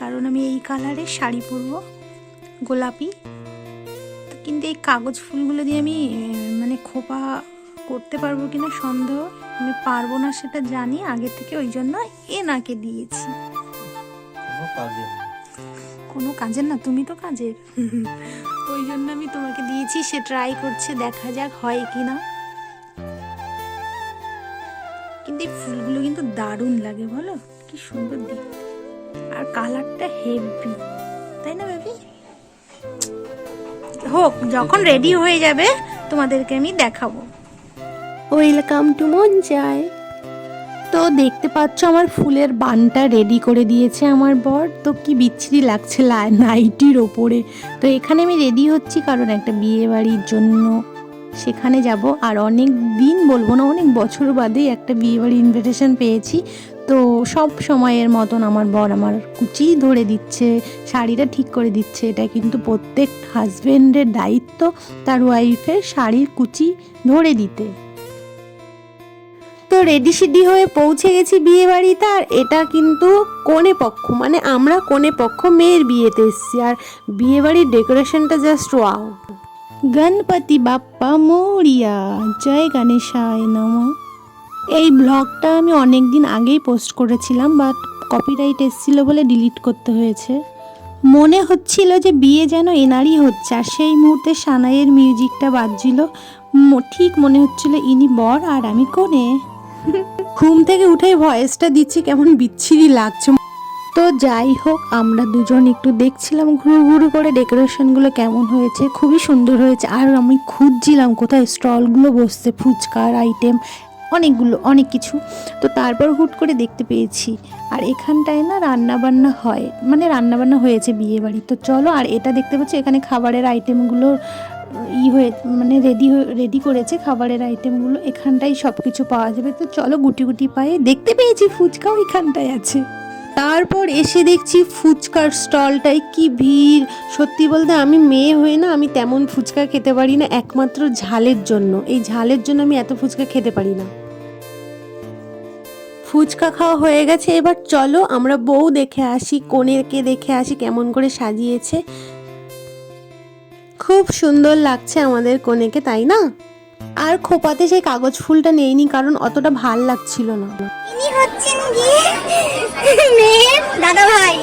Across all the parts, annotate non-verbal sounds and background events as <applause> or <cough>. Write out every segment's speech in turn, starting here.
কারণ আমি এই কালারের শাড়ি পরবো গোলাপি। কিন্তু এই কাগজ ফুলগুলো দিয়ে আমি মানে খোপা করতে পারব কিনা সন্দেহ আমি পারব না সেটা জানি আগে থেকে ওই জন্য এনাকে দিয়েছি। কোনো কোনো কাজের না তুমি তো কাজের। ওই জন্য আমি তোমাকে দিয়েছি সে ট্রাই করছে দেখা যাক হয় কি না কিন্তু এই ফুলগুলো কিন্তু দারুণ লাগে বলো? কি সুন্দর দেখতে। আর কালারটা হেভি তাই না বেবি হোক, যখন রেডি হয়ে যাবে, তোমাদেরকে আমি দেখাবো। ওয়েলকাম টু মন চায় তো দেখতে পাচ্ছ, আমার ফুলের বানটা রেডি করে দিয়েছে আমার বর। তো কি বিচ্ছিরি লাগছে নাইটির ওপরে। তো এখানে আমি রেডি হচ্ছি কারণ একটা বিয়ে বাড়ির জন্য। সেখানে যাব। আর অনেক দিন বলব না, অনেক বছর বাদেই একটা বিয়ে বাড়ি ইনভিটেশন পেয়েছি। তো সব সময়ের মতন আমার বর আমার কুচি ধরে দিচ্ছে, শাড়িটা ঠিক করে দিচ্ছে। এটা কিন্তু প্রত্যেক হাজবেন্ডের দায়িত্ব তার ওয়াইফের শাড়ির কুচি ধরে দিতে। তো রেডি সিডি হয়ে পৌঁছে গেছি বিয়ে বাড়িতে আর এটা কিন্তু কোণে পক্ষ মানে আমরা কোণে পক্ষ মেয়ের বিয়েতে এসেছি। আর বিয়ে বাড়ির ডেকোরেশনটা জাস্ট ওয়াও গণপতি বাপ্পা মৌরিয়া, জয় গণেশায় নম। এই ব্লগটা আমি অনেক দিন আগেই পোস্ট করেছিলাম, বাট কপিরাইট এসেছিল বলে ডিলিট করতে হয়েছে। মনে হচ্ছিল যে বিয়ে যেন এনারই হচ্ছে, আর সেই মুহূর্তে সানাইয়ের মিউজিকটা বাজছিল। ঠিক মনে হচ্ছিল ইনি বর আর আমি কোনে। ঘুম থেকে উঠে ভয়েসটা দিচ্ছি কেমন বিচ্ছিরি লাগছে। তো যাই হোক, আমরা দুজন একটু দেখছিলাম ঘুরু ঘুরু করে ডেকোরেশনগুলো কেমন হয়েছে, খুবই সুন্দর হয়েছে। আর আমি খুঁজছিলাম কোথায় স্টলগুলো বসছে, ফুচকার আইটেম অনেকগুলো, অনেক কিছু। তো তারপর হুট করে দেখতে পেয়েছি। আর এখানটায় না রান্না বান্না হয়। মানে রান্না বান্না হয়েছে বিয়ে বাড়ি তো চলো আর এটা দেখতে পাচ্ছি, এখানে খাবারের আইটেমগুলো ই হয়ে মানে রেডি রেডি করেছে খাবারের আইটেমগুলো এখানটাই সব কিছু পাওয়া যাবে। তো চলো গুটি গুটি পায়ে দেখতে পেয়েছি ফুচকাও এখানটায় আছে। তারপর এসে দেখছি ফুচকার স্টলটায় কি ভিড়। সত্যি বলতে আমি মেয়ে হয়ে না আমি তেমন ফুচকা খেতে পারি না, একমাত্র ঝালের জন্য। এই ঝালের জন্য আমি এত ফুচকা খেতে পারি না। ফুচকা খাওয়া হয়ে গেছে। এবার চলো আমরা বউ দেখে আসি কনেরকে দেখে আসি কেমন করে সাজিয়েছে। খুব সুন্দর লাগছে আমাদের কনেকে তাই না? আর খোপাতে সেই কাগজ ফুলটা নেইনি কারণ অতটা ভালো লাগছিল না। ইনি হচ্ছেন গিয়ে মেয়ের দাদা ভাই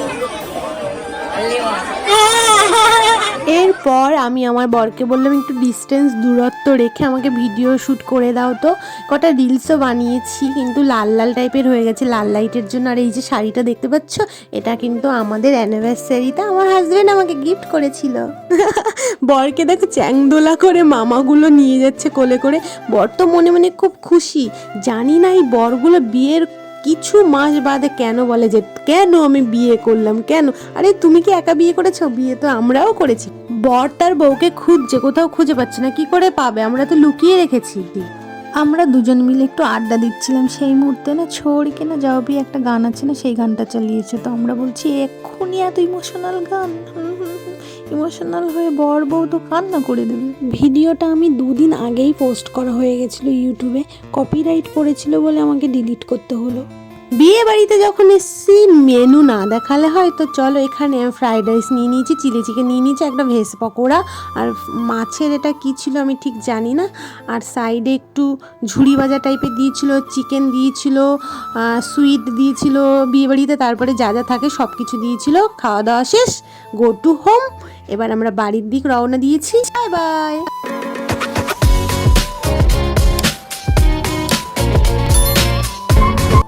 এরপর আমি আমার বরকে বললাম, একটু ডিস্টেন্স দূরত্ব রেখে আমাকে ভিডিও শ্যুট করে দাও তো। কটা রিলসও বানিয়েছি, কিন্তু লাল লাল টাইপের হয়ে গেছে। লাল লাইটের জন্য আর এই যে শাড়িটা দেখতে পাচ্ছ, এটা কিন্তু আমাদের অ্যানিভার্সারিতে আমার হাজব্যান্ড আমাকে গিফট করেছিল। <laughs> বরকে দেখো চ্যাংদোলা করে মামাগুলো নিয়ে যাচ্ছে কোলে করে। বর তো মনে মনে খুব খুশি। জানি না এই বরগুলো বিয়ের কিছু মাস বাদে কেন বলে যে, কেন আমি বিয়ে করলাম? কেন? আরে, তুমি কি একা বিয়ে করেছ? বিয়ে তো আমরাও করেছি। বর তার বউকে খুঁজছে, কোথাও খুঁজে পাচ্ছে না। কি করে পাবে? আমরা তো লুকিয়ে রেখেছি। আমরা দুজন মিলে একটু আড্ডা দিচ্ছিলাম। সেই মুহূর্তে না ছড়ি কেনা যাওয়াবি একটা গান আছে না, সেই গানটা চালিয়েছে। তো আমরা বলছি, এক্ষুনি এত ইমোশনাল গান। ইমোশনাল হয়ে বর বউ তো কান্না করে দেবে। ভিডিওটা আমি দুদিন আগেই পোস্ট করা হয়ে গেছিল ইউটিউবে কপিরাইট পড়েছিল বলে আমাকে ডিলিট করতে হলো। বিয়ে বাড়িতে যখন এসছি মেনু না দেখালে হয়, তো চলো এখানে ফ্রাইড রাইস নিয়ে নিয়েছি চিলি চিকেন নিয়ে নিয়েছি, একটা ভেজ পকোড়া। আর মাছের এটা কী ছিল আমি ঠিক জানি না। আর সাইডে একটু ঝুড়ি ভাজা টাইপের দিয়েছিল চিকেন দিয়েছিল সুইট দিয়েছিল বিয়ে বাড়িতে, তারপরে যা যা থাকে সব কিছু দিয়েছিল। খাওয়া দাওয়া শেষ গো টু হোম এবার আমরা বাড়ির দিক রওনা দিয়েছি। Bye bye.